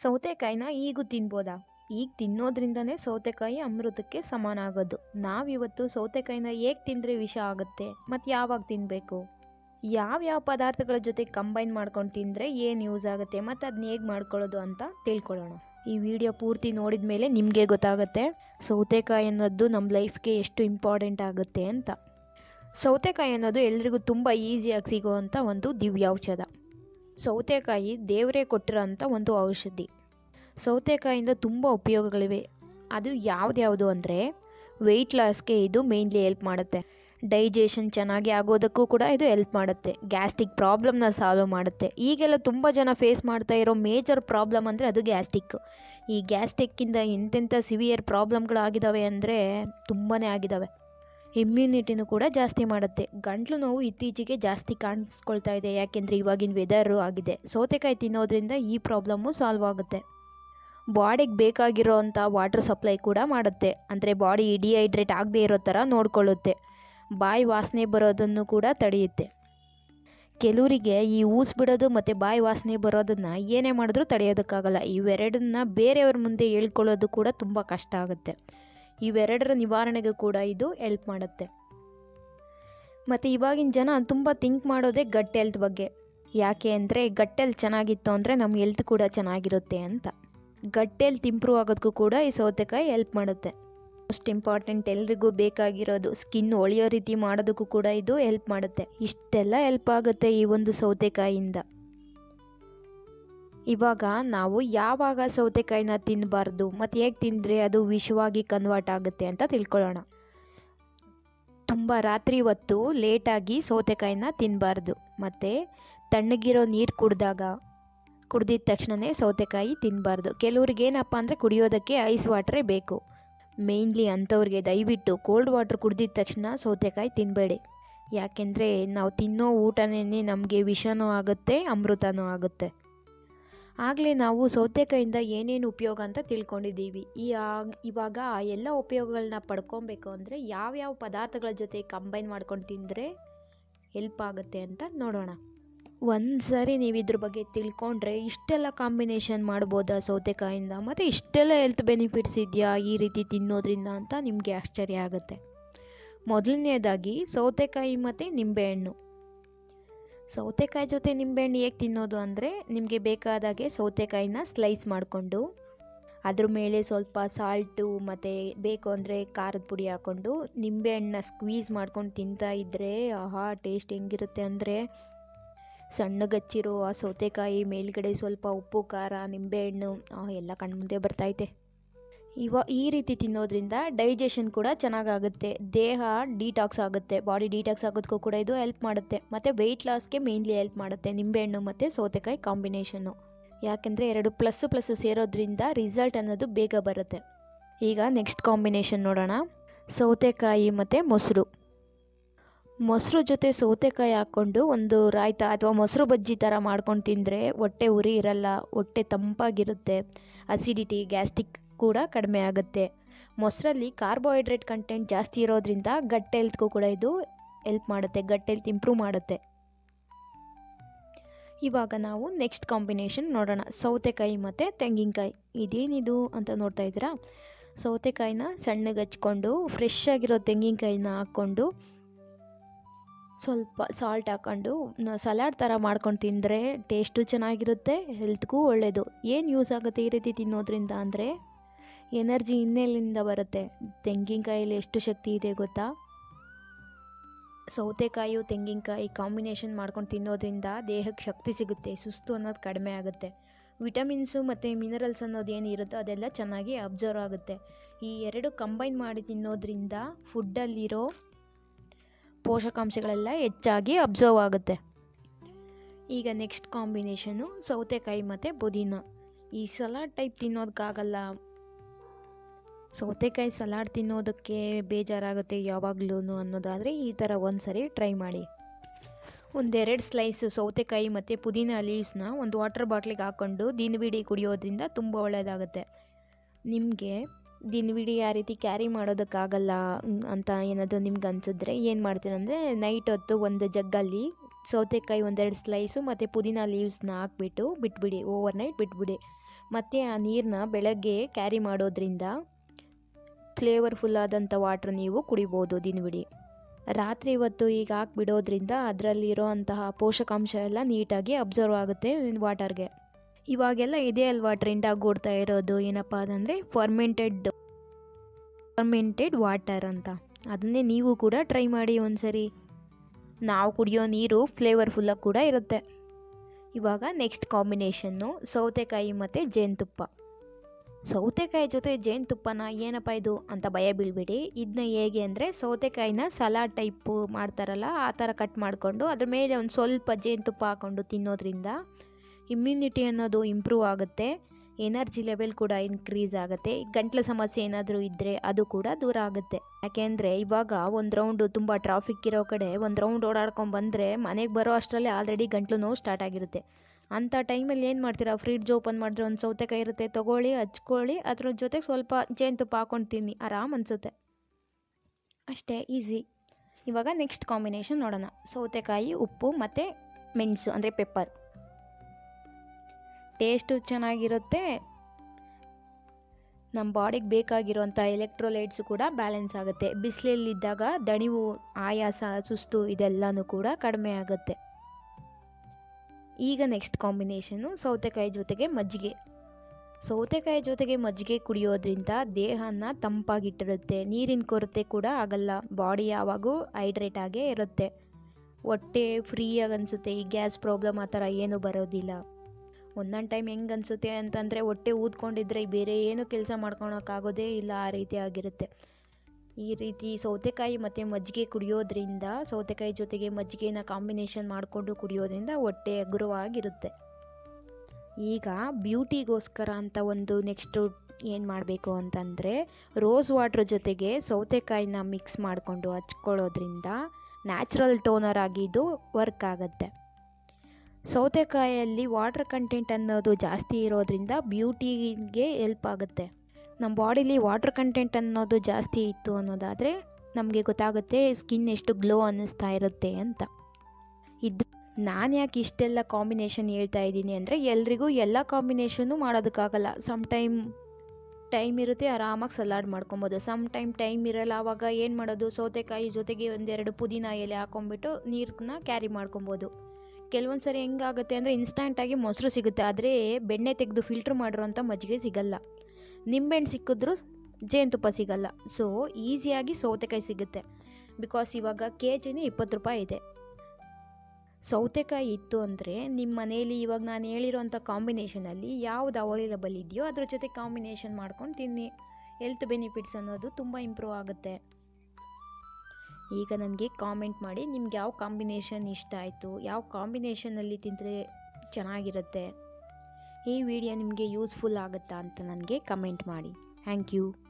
ಸೌತೆಕಾಯಿನ ಈಗೂ ತಿನ್ಬೋದಾ? ಈಗ ತಿನ್ನೋದ್ರಿಂದನೇ ಸೌತೆಕಾಯಿ ಅಮೃತಕ್ಕೆ ಸಮಾನ ಆಗೋದು ನಾವಿವತ್ತು ಸೌತೆಕಾಯಿನ ಹೇಗೆ ತಿಂದರೆ ವಿಷ ಆಗುತ್ತೆ? ಮತ್ತು ಯಾವಾಗ ತಿನ್ನಬೇಕು ಯಾವ್ಯಾವ ಪದಾರ್ಥಗಳ ಜೊತೆ ಕಂಬೈನ್ ಮಾಡ್ಕೊಂಡು ತಿಂದರೆ ಏನು ಯೂಸ್ ಆಗುತ್ತೆ? ಮತ್ತು ಅದನ್ನ ಹೇಗೆ ಮಾಡ್ಕೊಳ್ಳೋದು ಅಂತ ತಿಳ್ಕೊಳ್ಳೋಣ. ಈ ವಿಡಿಯೋ ಪೂರ್ತಿ ನೋಡಿದ ಮೇಲೆ ನಿಮಗೆ ಗೊತ್ತಾಗುತ್ತೆ, ಸೌತೆಕಾಯಿ ಅನ್ನೋದು ನಮ್ಮ ಲೈಫ್ಗೆ ಎಷ್ಟು ಇಂಪಾರ್ಟೆಂಟ್ ಆಗುತ್ತೆ ಅಂತ. ಸೌತೆಕಾಯಿ ಅನ್ನೋದು ಎಲ್ರಿಗೂ ತುಂಬ ಈಸಿಯಾಗಿ ಸಿಗುವಂಥ ಒಂದು ದಿವ್ಯ ಔಷಧ ಸೌತೆಕಾಯಿ ದೇವರೇ ಕೊಟ್ಟಿರೋಂಥ ಒಂದು ಔಷಧಿ. ಸೌತೆಕಾಯಿಂದ ತುಂಬ ಉಪಯೋಗಗಳಿವೆ. ಅದು ಯಾವುದ್ಯಾವುದು ಅಂದರೆ ವೆಯ್ಟ್ ಲಾಸ್ಗೆ ಇದು ಮೇಯ್ನ್ಲಿ ಹೆಲ್ಪ್ ಮಾಡುತ್ತೆ. ಡೈಜೆಷನ್ ಚೆನ್ನಾಗಿ ಆಗೋದಕ್ಕೂ ಕೂಡ ಇದು ಹೆಲ್ಪ್ ಮಾಡುತ್ತೆ. ಗ್ಯಾಸ್ಟಿಕ್ ಪ್ರಾಬ್ಲಮ್ನ ಸಾಲ್ವ್ ಮಾಡುತ್ತೆ. ಈಗೆಲ್ಲ ತುಂಬ ಜನ ಫೇಸ್ ಮಾಡ್ತಾ ಇರೋ ಮೇಜರ್ ಪ್ರಾಬ್ಲಮ್ ಅಂದರೆ ಅದು ಗ್ಯಾಸ್ಟಿಕ್ ಈ ಗ್ಯಾಸ್ಟಿಕ್ಕಿಂದ ಎಂತೆಂಥ ಸಿವಿಯರ್ ಪ್ರಾಬ್ಲಮ್ಗಳಾಗಿದ್ದಾವೆ ಅಂದರೆ ತುಂಬಾ ಆಗಿದ್ದಾವೆ ಇಮ್ಯುನಿಟಿನೂ ಕೂಡ ಜಾಸ್ತಿ ಮಾಡುತ್ತೆ. ಗಂಟ್ಲು ನೋವು ಇತ್ತೀಚೆಗೆ ಜಾಸ್ತಿ ಕಾಣಿಸ್ಕೊಳ್ತಾ ಇದೆ, ಯಾಕೆಂದರೆ ಇವಾಗಿನ ವೆದರು ಆಗಿದೆ. ಸೌತೆಕಾಯಿ ತಿನ್ನೋದ್ರಿಂದ ಈ ಪ್ರಾಬ್ಲಮ್ಮು ಸಾಲ್ವ್ ಆಗುತ್ತೆ. ಬಾಡಿಗೆ ಬೇಕಾಗಿರೋ ವಾಟರ್ ಸಪ್ಲೈ ಕೂಡ ಮಾಡುತ್ತೆ. ಅಂದರೆ ಬಾಡಿ ಡಿಹೈಡ್ರೇಟ್ ಆಗದೇ ಇರೋ ಥರ ನೋಡ್ಕೊಳ್ಳುತ್ತೆ. ಬಾಯಿ ವಾಸನೆ ಬರೋದನ್ನು ಕೂಡ ತಡೆಯುತ್ತೆ. ಕೆಲವರಿಗೆ ಈ ಊಸ್ ಬಿಡೋದು ಮತ್ತು ಬಾಯಿ ವಾಸನೆ ಬರೋದನ್ನು ಏನೇ ಮಾಡಿದ್ರೂ ತಡೆಯೋದಕ್ಕಾಗಲ್ಲ. ಇವೆರಡನ್ನ ಬೇರೆಯವ್ರ ಮುಂದೆ ಹೇಳ್ಕೊಳ್ಳೋದು ಕೂಡ ತುಂಬ ಕಷ್ಟ ಆಗುತ್ತೆ. ಇವೆರಡರ ನಿವಾರಣೆಗೂ ಕೂಡ ಇದು ಹೆಲ್ಪ್ ಮಾಡುತ್ತೆ. ಮತ್ತು ಇವಾಗಿನ ಜನ ತುಂಬ ಥಿಂಕ್ ಮಾಡೋದೇ ಗಟ್ ಹೆಲ್ತ್ ಬಗ್ಗೆ. ಯಾಕೆ ಅಂದರೆ ಗಟ್ ಹೆಲ್ತ್ ಚೆನ್ನಾಗಿತ್ತು ಅಂದರೆ ನಮ್ಮ ಹೆಲ್ತ್ ಕೂಡ ಚೆನ್ನಾಗಿರುತ್ತೆ ಅಂತ. ಗಟ್ ಹೆಲ್ತ್ ಇಂಪ್ರೂವ್ ಆಗೋದಕ್ಕೂ ಕೂಡ ಈ ಸೌತೆಕಾಯಿ ಹೆಲ್ಪ್ ಮಾಡುತ್ತೆ. ಮೋಸ್ಟ್ ಇಂಪಾರ್ಟೆಂಟ್ ಎಲ್ರಿಗೂ ಬೇಕಾಗಿರೋದು ಸ್ಕಿನ್ ಒಳೆಯೋ ರೀತಿ ಮಾಡೋದಕ್ಕೂ ಕೂಡ ಇದು ಹೆಲ್ಪ್ ಮಾಡುತ್ತೆ. ಇಷ್ಟೆಲ್ಲ ಹೆಲ್ಪ್ ಆಗುತ್ತೆ ಈ ಒಂದು ಸೌತೆಕಾಯಿಯಿಂದ ಇವಾಗ ನಾವು ಯಾವಾಗ ಸೌತೆಕಾಯಿನ ತಿನ್ನಬಾರ್ದು ಮತ್ತು ಹೇಗೆ ತಿಂದರೆ ಅದು ವಿಷವಾಗಿ ಕನ್ವರ್ಟ್ ಆಗುತ್ತೆ ಅಂತ ತಿಳ್ಕೊಳ್ಳೋಣ. ತುಂಬ ರಾತ್ರಿ ಹೊತ್ತು ಲೇಟಾಗಿ ಸೌತೆಕಾಯಿನ ತಿನ್ನಬಾರ್ದು ಮತ್ತು ತಣ್ಣಗಿರೋ ನೀರು ಕುಡಿದಾಗ, ಕುಡ್ದಿದ ತಕ್ಷಣವೇ ಸೌತೆಕಾಯಿ ತಿನ್ನಬಾರ್ದು ಕೆಲವ್ರಿಗೆ ಏನಪ್ಪ ಅಂದರೆ ಕುಡಿಯೋದಕ್ಕೆ ಐಸ್ ವಾಟ್ರೇ ಬೇಕು. ಮೇಯ್ನ್ಲಿ ಅಂಥವ್ರಿಗೆ ದಯವಿಟ್ಟು ಕೋಲ್ಡ್ ವಾಟ್ರ್ ಕುಡ್ದಿದ ತಕ್ಷಣ ಸೌತೆಕಾಯಿ ತಿನ್ನಬೇಡಿ ಯಾಕೆಂದರೆ ನಾವು ತಿನ್ನೋ ಊಟನೇ ನಮಗೆ ವಿಷನೂ ಆಗುತ್ತೆ, ಅಮೃತನೂ ಆಗುತ್ತೆ. ಆಗಲೇ ನಾವು ಸೌತೆಕಾಯಿಂದ ಏನೇನು ಉಪಯೋಗ ಅಂತ ತಿಳ್ಕೊಂಡಿದ್ದೀವಿ. ಈ ಇವಾಗ ಆ ಎಲ್ಲ ಉಪಯೋಗಗಳನ್ನ ಪಡ್ಕೊಬೇಕು ಅಂದರೆ ಯಾವ್ಯಾವ ಪದಾರ್ಥಗಳ ಜೊತೆ ಕಂಬೈನ್ ಮಾಡ್ಕೊಂಡು ತಿಂದರೆ ಹೆಲ್ಪ್ ಆಗುತ್ತೆ ಅಂತ ನೋಡೋಣ. ಒಂದು ಸಾರಿ ನೀವು ಇದ್ರ ಬಗ್ಗೆ ತಿಳ್ಕೊಂಡ್ರೆ ಇಷ್ಟೆಲ್ಲ ಕಾಂಬಿನೇಷನ್ ಮಾಡ್ಬೋದಾ ಸೌತೆಕಾಯಿಂದ? ಮತ್ತು ಇಷ್ಟೆಲ್ಲ ಹೆಲ್ತ್ ಬೆನಿಫಿಟ್ಸ್ ಇದೆಯಾ ಈ ರೀತಿ ತಿನ್ನೋದ್ರಿಂದ ಅಂತ ನಿಮಗೆ ಆಶ್ಚರ್ಯ ಆಗುತ್ತೆ. ಮೊದಲನೇದಾಗಿ ಸೌತೆಕಾಯಿ ಮತ್ತು ನಿಂಬೆಹಣ್ಣು. ಸೌತೆಕಾಯಿ ಜೊತೆ ನಿಂಬೆಹಣ್ಣು ಹೇಗೆ ತಿನ್ನೋದು ಅಂದರೆ ನಿಮಗೆ ಬೇಕಾದಾಗೆ ಸೌತೆಕಾಯಿನ ಸ್ಲೈಸ್ ಮಾಡಿಕೊಂಡು, ಅದ್ರ ಮೇಲೆ ಸ್ವಲ್ಪ ಸಾಲ್ಟು ಮತ್ತು ಬೇಕು ಅಂದರೆ ಖಾರದ ಪುಡಿ ಹಾಕ್ಕೊಂಡು ನಿಂಬೆಹಣ್ಣನ್ನ ಸ್ಕ್ವೀಸ್ ಮಾಡ್ಕೊಂಡು ತಿಂತಾ ಇದ್ದರೆ ಆಹಾ ಟೇಸ್ಟ್ ಹೆಂಗಿರುತ್ತೆ ಅಂದರೆ ಸಣ್ಣಗಚ್ಚಿರೋ ಆ ಸೌತೆಕಾಯಿ ಮೇಲ್ಗಡೆ ಸ್ವಲ್ಪ ಉಪ್ಪು, ಖಾರ, ನಿಂಬೆಹಣ್ಣು ಎಲ್ಲ ಕಣ್ಮುಂದೆ ಬರ್ತೈತೆ ಇವ, ಈ ರೀತಿ ತಿನ್ನೋದ್ರಿಂದ ಡೈಜೆಷನ್ ಕೂಡ ಚೆನ್ನಾಗಾಗುತ್ತೆ. ದೇಹ ಡಿಟಾಕ್ಸ್ ಆಗುತ್ತೆ. ಬಾಡಿ ಡಿಟಾಕ್ಸ್ ಆಗೋದಕ್ಕೂ ಕೂಡ ಇದು ಹೆಲ್ಪ್ ಮಾಡುತ್ತೆ. ಮತ್ತು ವೆಯ್ಟ್ ಲಾಸ್ಗೆ ಮೇಯ್ನ್ಲಿ ಹೆಲ್ಪ್ ಮಾಡುತ್ತೆ. ನಿಂಬೆಹಣ್ಣು ಮತ್ತು ಸೌತೆಕಾಯಿ ಕಾಂಬಿನೇಷನ್ನು ಯಾಕೆಂದರೆ ಎರಡು ಪ್ಲಸ್ಸು ಪ್ಲಸ್ಸು ಸೇರೋದ್ರಿಂದ ರಿಸಲ್ಟ್ ಅನ್ನೋದು ಬೇಗ ಬರುತ್ತೆ. ಈಗ ನೆಕ್ಸ್ಟ್ ಕಾಂಬಿನೇಷನ್ ನೋಡೋಣ. ಸೌತೆಕಾಯಿ ಮತ್ತು ಮೊಸರು. ಮೊಸರು ಜೊತೆ ಸೌತೆಕಾಯಿ ಹಾಕ್ಕೊಂಡು ಒಂದು ರಾಯ್ತ ಅಥವಾ ಮೊಸರು ಬಜ್ಜಿ ಥರ ಮಾಡ್ಕೊಂಡು ತಿಂದರೆ ಹೊಟ್ಟೆ ಉರಿ ಇರಲ್ಲ, ಹೊಟ್ಟೆ ತಂಪಾಗಿರುತ್ತೆ. ಅಸಿಡಿಟಿ ಗ್ಯಾಸ್ಟ್ರಿಕ್ ಕೂಡ ಕಡಿಮೆ ಆಗುತ್ತೆ. ಮೊಸರಲ್ಲಿ ಕಾರ್ಬೋಹೈಡ್ರೇಟ್ ಕಂಟೆಂಟ್ ಜಾಸ್ತಿ ಇರೋದ್ರಿಂದ ಗಟ್ ಹೆಲ್ತ್ಗೂ ಕೂಡ ಇದು ಹೆಲ್ಪ್ ಮಾಡುತ್ತೆ ಗಟ್ ಹೆಲ್ತ್ ಇಂಪ್ರೂವ್ ಮಾಡುತ್ತೆ. ಇವಾಗ ನಾವು ನೆಕ್ಸ್ಟ್ ಕಾಂಬಿನೇಷನ್ ನೋಡೋಣ. ಸೌತೆಕಾಯಿ ಮತ್ತು ತೆಂಗಿನಕಾಯಿ. ಇದೇನಿದು ಅಂತ ನೋಡ್ತಾ ಇದ್ದೀರಾ? ಸೌತೆಕಾಯಿನ ಸಣ್ಣಗೆ ಹಚ್ಕೊಂಡು ಫ್ರೆಶ್ ಆಗಿರೋ ತೆಂಗಿನಕಾಯಿನ ಹಾಕ್ಕೊಂಡು, ಸ್ವಲ್ಪ ಸಾಲ್ಟ್ ಹಾಕ್ಕೊಂಡು ಸಲಾಡ್ ಥರ ಮಾಡ್ಕೊಂಡು ತಿಂದರೆ ಟೇಸ್ಟು ಚೆನ್ನಾಗಿರುತ್ತೆ ಹೆಲ್ತ್ಗೂ ಒಳ್ಳೆಯದು ಏನು ಯೂಸ್ ಆಗುತ್ತೆ ಈ ರೀತಿ ತಿನ್ನೋದ್ರಿಂದ ಅಂದರೆ ಎನರ್ಜಿ ಇನ್ನೆಲ್ಲಿಂದ ಬರುತ್ತೆ? ತೆಂಗಿನಕಾಯಲ್ಲಿ ಎಷ್ಟು ಶಕ್ತಿ ಇದೆ ಗೊತ್ತಾ? ಸೌತೆಕಾಯಿಯು ತೆಂಗಿನಕಾಯಿ ಕಾಂಬಿನೇಷನ್ ಮಾಡ್ಕೊಂಡು ತಿನ್ನೋದ್ರಿಂದ ದೇಹಕ್ಕೆ ಶಕ್ತಿ ಸಿಗುತ್ತೆ, ಸುಸ್ತು ಅನ್ನೋದು ಕಡಿಮೆ ಆಗುತ್ತೆ. ವಿಟಮಿನ್ಸು ಮತ್ತು ಮಿನರಲ್ಸ್ ಅನ್ನೋದು ಏನಿರುತ್ತೋ ಅದೆಲ್ಲ ಚೆನ್ನಾಗಿ ಅಬ್ಸರ್ವ್ ಆಗುತ್ತೆ. ಈ ಎರಡು ಕಂಬೈನ್ ಮಾಡಿ ತಿನ್ನೋದ್ರಿಂದ ಫುಡ್ಡಲ್ಲಿರೋ ಪೋಷಕಾಂಶಗಳೆಲ್ಲ ಹೆಚ್ಚಾಗಿ ಅಬ್ಸರ್ವ್ ಆಗುತ್ತೆ. ಈಗ ನೆಕ್ಸ್ಟ್ ಕಾಂಬಿನೇಷನು ಸೌತೆಕಾಯಿ ಮತ್ತು ಪುದೀನ. ಈ ಸಲಾಡ್ ಟೈಪ್ ತಿನ್ನೋದಕ್ಕಾಗಲ್ಲ ಸೌತೆಕಾಯಿ ಸಲಾಡ್ ತಿನ್ನೋದಕ್ಕೆ ಬೇಜಾರಾಗುತ್ತೆ ಯಾವಾಗ್ಲೂ ಅನ್ನೋದಾದರೆ ಈ ಥರ ಒಂದು ಸರಿ ಟ್ರೈ ಮಾಡಿ. ಒಂದೆರಡು ಸ್ಲೈಸು ಸೌತೆಕಾಯಿ ಮತ್ತು ಪುದೀನ ಲೀವ್ಸ್ನ ಒಂದು ವಾಟರ್ ಬಾಟ್ಲಿಗೆ ಹಾಕ್ಕೊಂಡು ದಿನವಿಡಿ ಕುಡಿಯೋದ್ರಿಂದ ತುಂಬ ಒಳ್ಳೆಯದಾಗುತ್ತೆ ನಿಮಗೆ ದಿನವಿಡಿ ಆ ರೀತಿ ಕ್ಯಾರಿ ಮಾಡೋದಕ್ಕಾಗಲ್ಲ ಅಂತ ಏನಾದರೂ ನಿಮ್ಗೆ ಅನಿಸಿದ್ರೆ ಏನು ಮಾಡ್ತೀರಂದರೆ ನೈಟ್ ಹೊತ್ತು ಒಂದು ಜಗ್ಗಲ್ಲಿ ಸೌತೆಕಾಯಿ ಒಂದೆರಡು ಸ್ಲೈಸು ಮತ್ತು ಪುದೀನ ಲೀವ್ಸ್ನ ಹಾಕ್ಬಿಟ್ಟು ಬಿಟ್ಬಿಡಿ ಓವರ್ ನೈಟ್ ಬಿಟ್ಬಿಡಿ. ಮತ್ತು ಆ ನೀರನ್ನ ಬೆಳಗ್ಗೆ ಕ್ಯಾರಿ ಮಾಡೋದ್ರಿಂದ ಫ್ಲೇವರ್ಫುಲ್ ಆದಂಥ ವಾಟ್ರ್ ನೀವು ಕುಡಿಬೋದು ದಿನವಿಡೀ. ರಾತ್ರಿ ಇವತ್ತು ಈಗ ಹಾಕ್ಬಿಡೋದ್ರಿಂದ ಅದರಲ್ಲಿರೋ ಅಂತಹ ಪೋಷಕಾಂಶ ಎಲ್ಲ ನೀಟಾಗಿ ಅಬ್ಸರ್ವ್ ಆಗುತ್ತೆ ವಾಟರ್ಗೆ ಇವಾಗೆಲ್ಲ ಇದೇ ಅಲ್ವಾ ಟ್ರೆಂಡ್ ಆಗಿ ಓಡ್ತಾ ಇರೋದು, ಏನಪ್ಪ ಅದಂದರೆ ಫರ್ಮೆಂಟೆಡ್ ಫರ್ಮೆಂಟೆಡ್ ವಾಟರ್ ಅಂತ. ಅದನ್ನೇ ನೀವು ಕೂಡ ಟ್ರೈ ಮಾಡಿ ಒಂದ್ಸರಿ. ನಾವು ಕುಡಿಯೋ ನೀರು ಫ್ಲೇವರ್ಫುಲ್ಲಾಗಿ ಕೂಡ ಇರುತ್ತೆ. ಇವಾಗ ನೆಕ್ಸ್ಟ್ ಕಾಂಬಿನೇಷನ್ನು ಸೌತೆಕಾಯಿ ಮತ್ತು ಜೇನುತುಪ್ಪ. ಸೌತೆಕಾಯಿ ಜೊತೆ ಜೇನುತುಪ್ಪನ ಏನಪ್ಪ ಇದು ಅಂತ ಭಯ ಬೀಳ್ಬೇಡಿ. ಇದನ್ನ ಹೇಗೆ ಅಂದರೆ ಸೌತೆಕಾಯಿನ ಸಲಾಡ್ ಟೈಪು ಮಾಡ್ತಾರಲ್ಲ, ಆ ಥರ ಕಟ್ ಮಾಡಿಕೊಂಡು ಅದ್ರ ಮೇಲೆ ಒಂದು ಸ್ವಲ್ಪ ಜೇನುತುಪ್ಪ ಹಾಕ್ಕೊಂಡು ತಿನ್ನೋದ್ರಿಂದ ಇಮ್ಯುನಿಟಿ ಅನ್ನೋದು ಇಂಪ್ರೂವ್ ಆಗುತ್ತೆ. ಎನರ್ಜಿ ಲೆವೆಲ್ ಕೂಡ ಇನ್ಕ್ರೀಸ್ ಆಗುತ್ತೆ. ಗಂಟ್ಲು ಸಮಸ್ಯೆ ಏನಾದರೂ ಇದ್ದರೆ ಅದು ಕೂಡ ದೂರ ಆಗುತ್ತೆ. ಯಾಕೆಂದರೆ ಇವಾಗ ಒಂದು ರೌಂಡು ತುಂಬ ಟ್ರಾಫಿಕ್ ಇರೋ ಕಡೆ ಒಂದು ರೌಂಡ್ ಓಡಾಡ್ಕೊಂಡು ಬಂದರೆ ಮನೆಗೆ ಬರೋ ಅಷ್ಟರಲ್ಲೇ ಆಲ್ರೆಡಿ ಗಂಟ್ಲು ನೋವು ಸ್ಟಾರ್ಟ್ ಆಗಿರುತ್ತೆ. ಅಂಥ ಟೈಮಲ್ಲಿ ಏನು ಮಾಡ್ತೀರಾ? ಫ್ರಿಡ್ಜ್ ಓಪನ್ ಮಾಡಿದ್ರೆ ಒಂದು ಸೌತೆಕಾಯಿ ಇರುತ್ತೆ, ತೊಗೊಳ್ಳಿ, ಹಚ್ಕೊಳ್ಳಿ. ಅದ್ರ ಜೊತೆಗೆ ಸ್ವಲ್ಪ ಜೇನುತುಪ್ಪ ಹಾಕೊಂಡು ತಿನ್ನಿ. ಆರಾಮ್ ಅನಿಸುತ್ತೆ. ಅಷ್ಟೇ ಈಸಿ ಇವಾಗ ನೆಕ್ಸ್ಟ್ ಕಾಂಬಿನೇಷನ್ ನೋಡೋಣ. ಸೌತೆಕಾಯಿ, ಉಪ್ಪು ಮತ್ತು ಮೆಣಸು, ಅಂದರೆ ಪೆಪ್ಪರ್ ಟೇಸ್ಟು ಚೆನ್ನಾಗಿರುತ್ತೆ. ನಮ್ಮ ಬಾಡಿಗೆ ಬೇಕಾಗಿರೋಂಥ ಎಲೆಕ್ಟ್ರೋಲೈಟ್ಸು ಕೂಡ ಬ್ಯಾಲೆನ್ಸ್ ಆಗುತ್ತೆ. ಬಿಸಿಲಲ್ಲಿದ್ದಾಗ ದಣಿವು, ಆಯಾಸ, ಸುಸ್ತು ಇದೆಲ್ಲನೂ ಕೂಡ ಕಡಿಮೆ ಆಗುತ್ತೆ. ಈಗ ನೆಕ್ಸ್ಟ್ ಕಾಂಬಿನೇಷನ್ನು ಸೌತೆಕಾಯಿ ಜೊತೆಗೆ ಮಜ್ಜಿಗೆ. ಸೌತೆಕಾಯಿ ಜೊತೆಗೆ ಮಜ್ಜಿಗೆ ಕುಡಿಯೋದ್ರಿಂದ ದೇಹನ ತಂಪಾಗಿಟ್ಟಿರುತ್ತೆ, ನೀರಿನ ಕೊರತೆ ಕೂಡ ಆಗಲ್ಲ ಬಾಡಿ ಯಾವಾಗೂ ಹೈಡ್ರೇಟ್ ಆಗೇ ಇರುತ್ತೆ. ಹೊಟ್ಟೆ ಫ್ರೀಯಾಗಿ ಅನಿಸುತ್ತೆ, ಈ ಗ್ಯಾಸ್ ಪ್ರಾಬ್ಲಮ್ ಆ ಥರ ಏನೂ ಬರೋದಿಲ್ಲ. ಒಂದೊಂದು ಟೈಮ್ ಹೆಂಗೆ ಅನಿಸುತ್ತೆ ಅಂತಂದರೆ ಹೊಟ್ಟೆ ಊದ್ಕೊಂಡಿದ್ರೆ ಬೇರೆ ಏನು ಕೆಲಸ ಮಾಡ್ಕೊಳಕ್ಕಾಗೋದೇ ಇಲ್ಲ, ಆ ರೀತಿ ಆಗಿರುತ್ತೆ. ಈ ರೀತಿ ಸೌತೆಕಾಯಿ ಮತ್ತು ಮಜ್ಜಿಗೆ ಕುಡಿಯೋದ್ರಿಂದ ಸೌತೆಕಾಯಿ ಜೊತೆಗೆ ಮಜ್ಜಿಗೆನ ಕಾಂಬಿನೇಷನ್ ಮಾಡಿಕೊಂಡು ಕುಡಿಯೋದ್ರಿಂದ ಹೊಟ್ಟೆ ಹಗುರವಾಗಿರುತ್ತೆ. ಈಗ ಬ್ಯೂಟಿಗೋಸ್ಕರ ಅಂತ ಒಂದು ನೆಕ್ಸ್ಟು ಏನು ಮಾಡಬೇಕು ಅಂತಂದರೆ ರೋಸ್ ವಾಟ್ರ್ ಜೊತೆಗೆ ಸೌತೆಕಾಯಿನ ಮಿಕ್ಸ್ ಮಾಡಿಕೊಂಡು ಹಚ್ಕೊಳ್ಳೋದ್ರಿಂದ ನ್ಯಾಚುರಲ್ ಟೋನರ್ ಆಗಿ ಇದು ವರ್ಕ್ ಆಗುತ್ತೆ. ಸೌತೆಕಾಯಲ್ಲಿ ವಾಟರ್ ಕಂಟೆಂಟ್ ಅನ್ನೋದು ಜಾಸ್ತಿ ಇರೋದ್ರಿಂದ ಬ್ಯೂಟಿಗೆ ಹೆಲ್ಪ್ ಆಗುತ್ತೆ. ನಮ್ಮ ಬಾಡಿಲಿ ವಾಟರ್ ಕಂಟೆಂಟ್ ಅನ್ನೋದು ಜಾಸ್ತಿ ಇತ್ತು ಅನ್ನೋದಾದರೆ ನಮಗೆ ಗೊತ್ತಾಗುತ್ತೆ ಸ್ಕಿನ್ ಎಷ್ಟು ಗ್ಲೋ ಅನ್ನಿಸ್ತಾ ಇರುತ್ತೆ ಅಂತ. ಇದು ನಾನು ಯಾಕೆ ಇಷ್ಟೆಲ್ಲ ಕಾಂಬಿನೇಷನ್ ಹೇಳ್ತಾ ಇದ್ದೀನಿ ಅಂದರೆ ಎಲ್ರಿಗೂ ಎಲ್ಲ ಕಾಂಬಿನೇಷನ್ನು ಮಾಡೋದಕ್ಕಾಗಲ್ಲ. ಸಮ್ ಟೈಮ್ ಟೈಮ್ ಇರುತ್ತೆ ಆರಾಮಾಗಿ ಸಲಾಡ್ ಮಾಡ್ಕೊಬೋದು. ಸಮ್ ಟೈಮ್ ಟೈಮ್ ಇರಲ್ಲ ಆವಾಗ ಏನು ಮಾಡೋದು? ಸೌತೆಕಾಯಿ ಜೊತೆಗೆ ಒಂದೆರಡು ಪುದೀನ ಎಲೆ ಹಾಕೊಂಡ್ಬಿಟ್ಟು ನೀರನ್ನ ಕ್ಯಾರಿ ಮಾಡ್ಕೊಬೋದು. ಕೆಲವೊಂದು ಸರಿ ಹೆಂಗಾಗುತ್ತೆ ಅಂದರೆ ಇನ್ಸ್ಟಂಟಾಗಿ ಮೊಸರು ಸಿಗುತ್ತೆ. ಆದರೆ ಬೆಣ್ಣೆ ತೆಗೆದು ಫಿಲ್ಟ್ರ್ ಮಾಡಿರೋಂಥ ಮಜ್ಜಿಗೆ ಸಿಗಲ್ಲ. ನಿಂಬೆಹಣ್ಣು ಸಿಕ್ಕಿದ್ರೂ ಜೇನುತುಪ್ಪ ಸಿಗಲ್ಲ. ಸೊ ಈಸಿಯಾಗಿ ಸೌತೆಕಾಯಿ ಸಿಗುತ್ತೆ. ಬಿಕಾಸ್ ಇವಾಗ ಕೆ ಜಿನೇ ಇಪ್ಪತ್ತು ರೂಪಾಯಿ ಇದೆ. ಸೌತೆಕಾಯಿ ಇತ್ತು ಅಂದರೆ ನಿಮ್ಮ ಮನೇಲಿ ಇವಾಗ ನಾನು ಹೇಳಿರೋಂಥ ಕಾಂಬಿನೇಷನಲ್ಲಿ ಯಾವ್ದು ಅವೈಲೇಬಲ್ ಇದೆಯೋ ಅದ್ರ ಜೊತೆ ಕಾಂಬಿನೇಷನ್ ಮಾಡ್ಕೊಂಡು ತಿನ್ನಿ. ಹೆಲ್ತ್ ಬೆನಿಫಿಟ್ಸ್ ಅನ್ನೋದು ತುಂಬ ಇಂಪ್ರೂವ್ ಆಗುತ್ತೆ. ಈಗ ನನಗೆ ಕಾಮೆಂಟ್ ಮಾಡಿ ನಿಮ್ಗೆ ಯಾವ ಕಾಂಬಿನೇಷನ್ ಇಷ್ಟ ಆಯಿತು? ಯಾವ ಕಾಂಬಿನೇಷನಲ್ಲಿ ತಿಂದರೆ ಚೆನ್ನಾಗಿರುತ್ತೆ? ಈ ವಿಡಿಯೋ ನಿಮಗೆ ಯೂಸ್ಫುಲ್ ಆಗುತ್ತಾ ಅಂತ ನನಗೆ ಕಮೆಂಟ್ ಮಾಡಿ. Thank you.